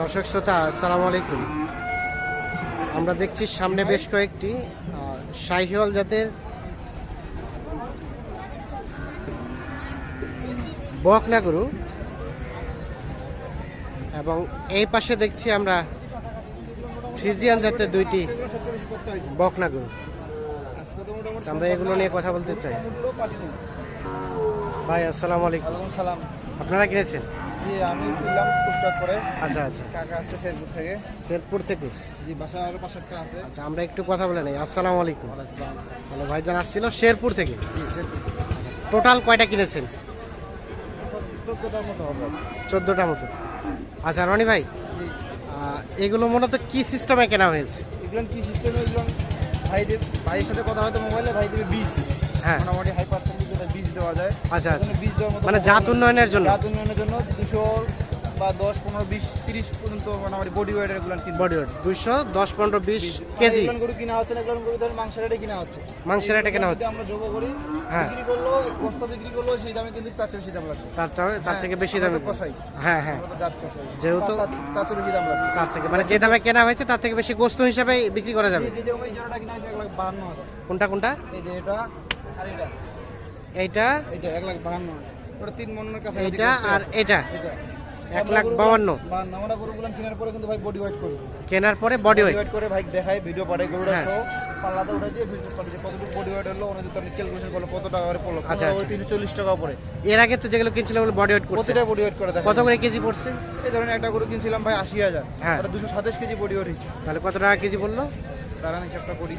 দর্শক শ্রোতা আসসালামু আলাইকুম। আমরা দেখছি সামনে বেশ কয়েকটি শাহিওয়াল জাতের বকনা গরু। এবং এই পাশে দেখছি আমরা ফ্রিজিয়ান জাতের দুইটি বকনা গরু। আমরা এগুলো নিয়ে কথা বলতে চাই। ভাই আসসালামু আলাইকুম। সালাম। আপনারা কিনেছেন জি আমি টুকটাক করে। আচ্ছা আচ্ছা। কাকা আসছে শেরপুর থেকে। শেরপুর থেকে? জি বাসা আরও পাঁচটা আছে। আচ্ছা আমরা একটু কথা বলে নেই। আসসালামু আলাইকুম। হ্যালো ভাইজান আসছিল শেরপুর থেকে? জি শেরপুর থেকে। টোটাল কয়টা কিনেছেন? চোদ্দটার মতো হবে। চোদ্দোটা মতো। আচ্ছা রনি ভাই এগুলো মূলত কি সিস্টেমে কেনা হয়েছে? এগুলো কি সিস্টেম এগুলো ভাইদের ভাইয়ের সাথে কথা হয়তো মোবাইলে ভাই দেবে বিষ হ্যাঁ। মোটামুটি হাই পার্সেন্টেজ যেটা বিষ দেওয়া যায় আচ্ছা আচ্ছা। দেওয়ার মতো মানে জাত উন্নয়নের জন্য? জাত উন্নয়নের জন্য দুশো বা দশ পনেরো বিশ তিরিশ পর্যন্ত মোটামুটি বডি ওয়েটের এগুলো বডি ওয়েট দুশো দশ পনেরো বিশ কেজি? এগুলো গরু কিনা হচ্ছে না এগুলো গরু ধরেন মাংসের রেটে কিনা হচ্ছে। মাংসের রেটে কেনা হচ্ছে। আমরা যোগ করি হ্যাঁ। বিক্রি করল বস্তা বিক্রি করল সেই দামে কিন্তু তার চেয়ে বেশি দাম লাগবে। তার তার- তার থেকে বেশি দামে কষাই। হ্যাঁ হ্যাঁ। যেহেতু- তার- তার চেয়ে বেশি দাম লাগবে। তার থেকে মানে যে দামে কেনা হয়েছে তার থেকে বেশি গোস্ত হিসাবে বিক্রি করা যাবে। এই যে জোড়াটা কিনা হয়েছে এক লাখ বাহান্ন হাজার। কোনটা কোনটা? এই যে এটা এইটা? এটা এক লাখ বাহান্ন। ওটা তিন মনের কাছে এইটা আর এটা? এক লাখ বাউান্ন আমরা গরুগুলো কেনার পরে কিন্তু ভাই বডি ওয়েট করবে কেনার পরে বডি ওয়েট করে ভাই দেখায় ভিডিও পাঠায় গরুটা হ্যাঁ। সহ পাল্লাতে উঠে দিয়ে ভিডিও পাঠিয়ে কতটুকু বডি ওয়েট হলো ওনা যদি আপনি ক্যালকুলেশন করল কত টাকা করে পড়ল। আচ্ছা, আচ্ছা। তিনশো চল্লিশ টাকা পরে এর আগে তো যেগুলো কিনছিলাম ওগুলো বডি ওয়েট করছে। প্রতিটা বডি ওয়েট করে কত করে কেজি পড়ছে? এই ধরেন একটা গরু কিনছিলাম ভাই আশি হাজার। হ্যাঁ। ওটা দুশো সাতাশ কেজি বডি ওয়েট হয়েছে। তাহলে কত টাকা কেজি বলল দাঁড়ান হিসাবটা করি।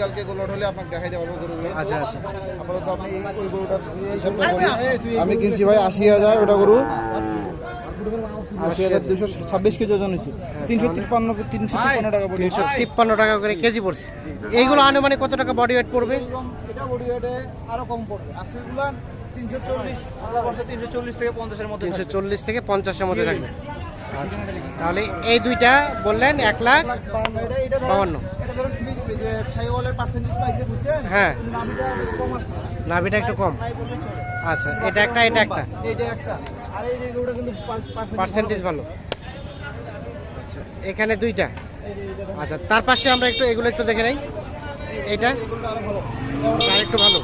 কালকে গরু হলে আপনাকে দেখাই দেবো গরুগুলো। আচ্ছা আচ্ছা। আপাতত আপনি ওই গরুটা আমি কিনছি ভাই আশি হাজার ওটা গরু। আশি হাজার দুশো ছাব্বিশ কেজি ওজন হয়েছে। তিনশো তিপ্পান্ন তিনশো তিপ্পান্ন টাকা তিনশো তিপ্পান্ন টাকা করে কেজি পড়ছে। এইগুলো আনুমানিক কত টাকা বডি ওয়েট পড়বে? এটা বডি ওয়েটে আরও কম পড়বে। আশিগুলো তিনশো চল্লিশ বছর তিনশো চল্লিশ থেকে পঞ্চাশের মধ্যে তিনশো চল্লিশ থেকে পঞ্চাশের মধ্যে থাকবে। আচ্ছা। তাহলে এই দুইটা বললেন এক লাখ বাউান্ন। এটা পার্সেন্টেজ পাইছে বুঝছেন? হ্যাঁ। কিন্তু কম আসছে। নাভিটা একটু কম। আচ্ছা এটা একটা এটা একটা। এইটা একটা। আর এই গরুটা কিন্তু পার্সেন্টেজ ভালো। আচ্ছা এখানে দুইটা। আচ্ছা তার পাশে আমরা একটু এগুলো একটু দেখে নেই। এটা আর একটু ভালো।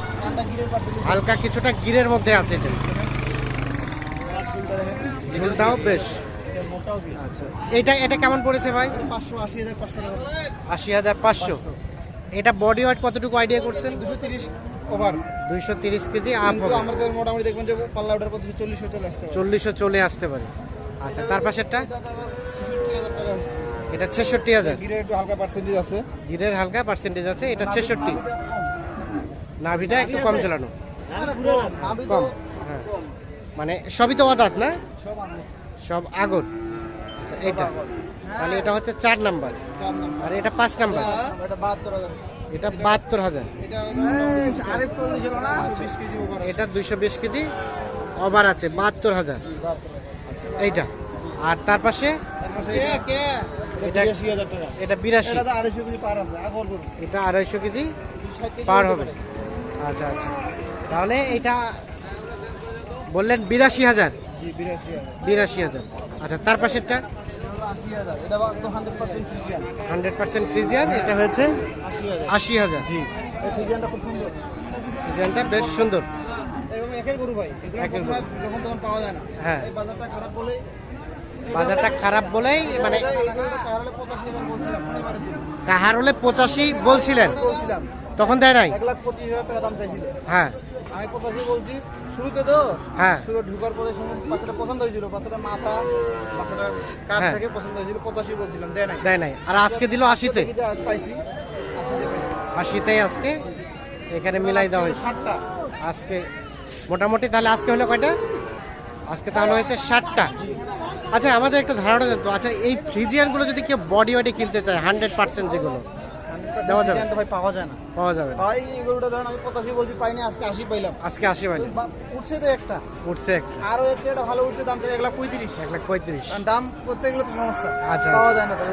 হালকা কিছুটা গিরের মধ্যে আছে এটা। ঝুলটাও বেশ। আচ্ছা এটা এটা কেমন পড়েছে ভাই? আশি হাজার পাঁচশো। এটা বডি ওয়েট কতটুকু আইডিয়া করছেন? দুশো তিরিশ ওভার দুইশো তিরিশ কেজি কিন্তু আমাদের মোটামুটি দেখবেন যে পাল্লা ওঠার পর দুশো চল্লিশশো চলে আসতে পারে। চল্লিশশো চলে আসতে পারে। আচ্ছা তার পাশেরটা? এটা ছেষট্টি হাজার গিরের একটু হালকা পার্সেন্টেজ আছে। গিরের হালকা পার্সেন্টেজ আছে এটা ছেষট্টি। নাভিটা একটু কম ঝোলানো কম হ্যাঁ। মানে সবই তো অদাত না? সব আগর আচ্ছা এটা তাহলে এটা হচ্ছে চার নাম্বার। আর এটা পাঁচ নাম্বার। এটা বাহাত্তর হাজার। এটা ছিল না? বিশ কেজি ওভার দুইশো বিশ কেজি ওভার আছে বাহাত্তর হাজার। আচ্ছা। এইটা। আর তার পাশে? এটা। বিরাশি এটা আড়াইশো কেজি পার হবে। আচ্ছা আচ্ছা। তাহলে এটা বললেন বিরাশি হাজার। জি বিরাশি হাজার। বিরাশি হাজার। আচ্ছা তার পাশেরটা? হান্ড্রেড পার্সেন্ট ফ্রিজিয়ান এটা হচ্ছে আশি হাজার। জি। ফ্রিজিয়ানটা বেশ সুন্দর। হ্যাঁ। এই বাজারটা খারাপ বলে বাজারটা খারাপ বলেই মানে কাহার হলে পঁচাশি বলছিলেন? বলছিলাম। তখন দেয় নাই? হ্যাঁ। আমি পঁচাশি বলছি শুরুতে তো হ্যাঁ। শুরু ঢুকার পরে বাচ্চাটা পছন্দ হয়েছিল বাচ্চাটা মাথা বাচ্চাটার কাঠ হ্যাঁ। থেকে পছন্দ হয়েছিল পঁচাশি বলছিলাম দেয় নাই। দেয় নাই। আর আজকে দিল আশিতে। পাইছি আশিতে আজকে। এখানে মিলাই দেওয়া হয়েছে। আজকে মোটামুটি তাহলে আজকে হলো কয়টা? আজকে তাহলে হয়েছে ষাটটা আচ্ছা আমাদের একটা ধারণা দেন তো। আচ্ছা এই ফ্রিজিয়ানগুলো যদি কেউ বডি ওয়েটে কিনতে চায় হান্ড্রেড পার্সেন্ট যেগুলো। দেওয়া যাবে? ভাই পাওয়া যায় না। পাওয়া যাবে ভাই এই গরুটা ধরেন আমি পঁচাশি বলছি পাইনি আজকে আশি পাইলাম। আজকে আশি পাইলে বা- উঠছে তো একটা। উঠছে একটা। আরও এর চেয়ে এটা ভালো উঠছে দাম এক লাখ পঁয়ত্রিশ। এক লাখ পঁয়ত্রিশ। দাম করতে গেলে তো সমস্যা। আচ্ছা, পাওয়া আচ্ছা। যায় না তো।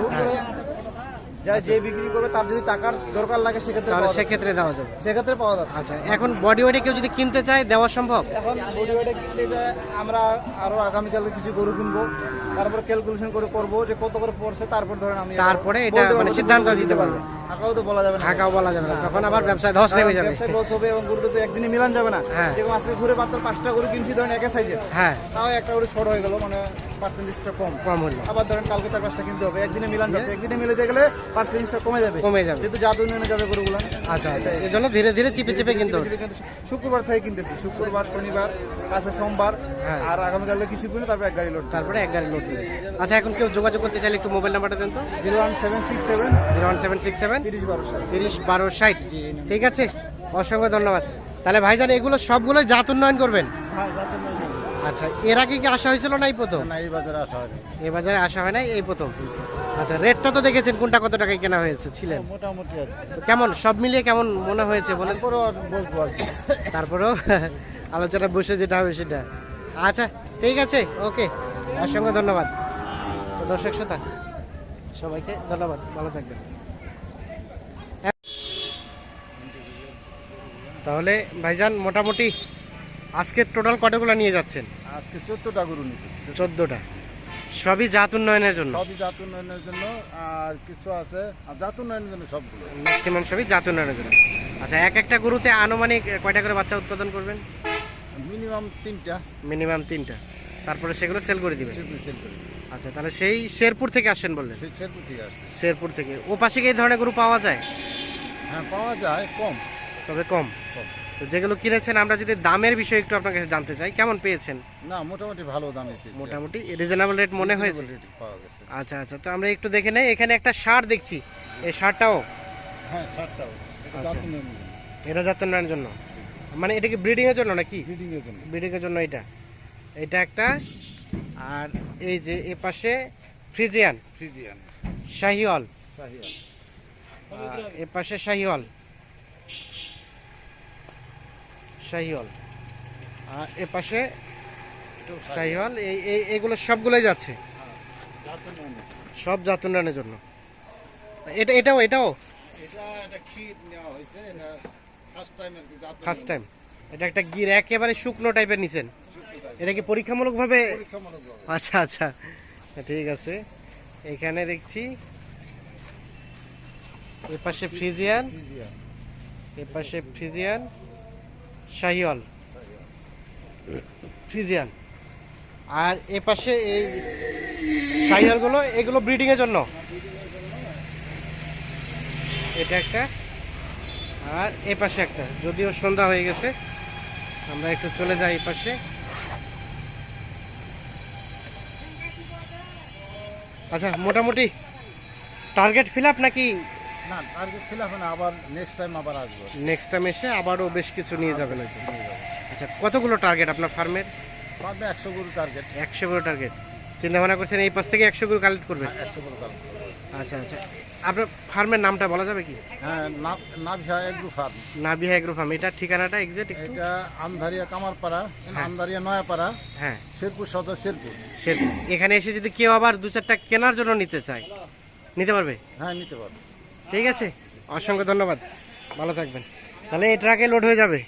যা যে বিক্রি করবে তার যদি টাকার দরকার লাগে সেক্ষেত্রে তাহলে সেক্ষেত্রে দেওয়া যাবে। সেক্ষেত্রে পাওয়া যাচ্ছে। আচ্ছা এখন বডি ওয়েটে কেউ যদি কিনতে চায় দেওয়া সম্ভব? এখন বডি ওয়েটে কিনলে এটা আমরা আরও আগামীকালকে কিছু গরু কিনবো। তারপরে ক্যালকুলেশন করে করব যে কত করে পড়ছে তারপর ধরেন আমি তারপরে এটা মানে সিদ্ধান্ত দিতে পারবে। তো বলা যাবে না। ঢাকাও বলা যাবে না। তখন আবার ব্যবসায় ধস নেমে যাবে। ব্যবসায় লস হবে এবং গরুটা তো একদিনে মিলান যাবে না। হ্যাঁ। যেরকম আজকে ঘুরে মাত্র পাঁচটা গরু কিনছি ধরেন একে সাইজের হ্যাঁ। তাও একটা গরু শর্ট হয়ে গেল মানে পার্সেন্টেজটা কম। কম হলো। আবার ধরেন কালকে চার পাঁচটা কিনতে হবে একদিনে মিলান যাচ্ছে। একদিনে মিলাতে গেলে পার্সেন্টেজটা কমে যাবে। কমে যাবে। যেহেতু জাদু নিয়ে যাবে গরুগুলো। আচ্ছা আচ্ছা। এই জন্য ধীরে ধীরে চিপে চিপে কিনতে হচ্ছে। শুক্রবার থেকে কিনতেছি। শুক্রবার শনিবার কাছে সোমবার। হ্যাঁ। আর আগামীকালে কিছু কিনে তারপর এক গাড়ি লোড তারপরে এক গাড়ি লোড আচ্ছা এখন কেউ যোগাযোগ করতে চাইলে একটু মোবাইল নাম্বারটা দেন তো। Zero one seven six seven. Zero one seven six seven. তিরিশ বারো তিরিশ বারো ষাট। ঠিক আছে অসংখ্য ধন্যবাদ। তাহলে ভাইজান এগুলো সবগুলো জাত উন্নয়ন করবেন? হ্যাঁ আচ্ছা এর আগে কি আসা হয়েছিল না এই প্রথম? না এই বাজারে আসা হবে এ বাজারে আসা হয় নাই এই প্রথম। আচ্ছা রেটটা তো দেখেছেন কোনটা কত টাকায় কেনা হয়েছে ছিলেন? মোটামুটি কেমন সব মিলিয়ে কেমন মনে হয়েছে বলেন? তারপরেও আলোচনা বসে যেটা হবে সেটা। আচ্ছা ঠিক আছে ওকে অসংখ্য ধন্যবাদ। দর্শক শ্রোতা সবাইকে ধন্যবাদ ভালো থাকবেন। তাহলে ভাইজান মোটামুটি আজকে টোটাল কতগুলো নিয়ে যাচ্ছেন? আজকে চোদ্দটা গরু নিতেছি। চোদ্দোটা। সবই জাত উন্নয়নের জন্য? সবই জাত উন্নয়নের জন্য আর কিছু আছে আর জাত উন্নয়নের জন্য সবগুলো। ম্যাক্সিমাম সবই জাত উন্নয়নের জন্য। আচ্ছা এক একটা গরুতে আনুমানিক কয়টা করে বাচ্চা উৎপাদন করবেন? মিনিমাম তিনটা। মিনিমাম তিনটা। তারপরে সেগুলো সেল করে দিবেন? সেল করি আচ্ছা তাহলে সেই শেরপুর থেকে আসেন বললেন? শেরপুর থেকে আসছে। শেরপুর থেকে। ও পাশে কি এই ধরনের গরু পাওয়া যায়? হ্যাঁ পাওয়া যায় কম। তবে কম। তো যেগুলো কিনেছেন আমরা যদি দামের বিষয়ে একটু আপনার কাছে জানতে চাই কেমন পেয়েছেন? না মোটামুটি ভালো দামে মোটামুটি রিজনেবল রেট মনে হয়েছে? আচ্ছা আচ্ছা তো আমরা একটু দেখে নেই এখানে একটা সার দেখছি। এই সারটাও? হ্যাঁ ষাটটাও এটা আচ্ছা। জাত উন্নয়নের জন্য। মানে এটা কি ব্রিডিং এর জন্য নাকি? ব্রিডিং এর জন্য। ব্রিডিং এর জন্য এটা। এটা একটা আর এই যে এ পাশে ফ্রিজিয়ান। ফ্রিজিয়ান। শাহিওয়াল। শাহিয়াল আর এ পাশে শাহিওয়াল। শাহিওয়াল। এ পাশে শাহিওয়াল। এই এই- এগুলো সবগুলোই যাচ্ছে। সব জাত উন্নয়নের জন্য। এটা এটাও এটাও? ফার্স্ট টাইম এটা একটা গির একেবারে শুকনো টাইপের নিছেন। এটা কি পরীক্ষামূলকভাবে? পরীক্ষামূলক ভাবে। আচ্ছা আচ্ছা। ঠিক আছে। এখানে দেখছি। এ পাশে ফ্রিজিয়ান। ফ্রিজিয়ান। এ পাশে ফ্রিজিয়ান। শাহিওয়াল। ফ্রিজিয়ান। আর এ পাশে এই শাহিওয়ালগুলো, এগুলো ব্রিডিং এর জন্য। এটা একটা। আর এ পাশে একটা। যদিও সন্ধ্যা হয়ে গেছে, আমরা একটু চলে যাই এই পাশে। আচ্ছা মোটামুটি টার্গেট ফিল আপ নাকি না টার্গেট ফিল হবে না আবার নেক্সট টাইম আবার আসব। নেক্সট টাইম এসে আবারও বেশ কিছু নিয়ে যাবেন হয়তো। আচ্ছা কতগুলো টার্গেট আপনার ফার্মের? একশো গরু টার্গেট একশো টার্গেট চিন্তা ভাবনা করছেন এই পাশ থেকে একশো কালেক্ট করবেন? একশো গরু আচ্ছা আচ্ছা। আপনার ফার্মের নামটা বলা যাবে কি? হ্যাঁ nerve Navia agro farm. Nabiha agro farm. এটা ঠিকানাটা এক্সাক্ট এটা আমধারিয়া কামারপাড়া হ্যাঁ। আমধারিয়া নয়াপাড়া হ্যাঁ। শেরপুর সদর শেরপুর। এখানে এসে যদি কেউ আবার দু চারটা কেনার জন্য নিতে চায় নিতে পারবে? হ্যাঁ নিতে পারব। ঠিক আছে? অসংখ্য ধন্যবাদ। ভালো থাকবেন। তাহলে এই ট্রাকে লোড হয়ে যাবে।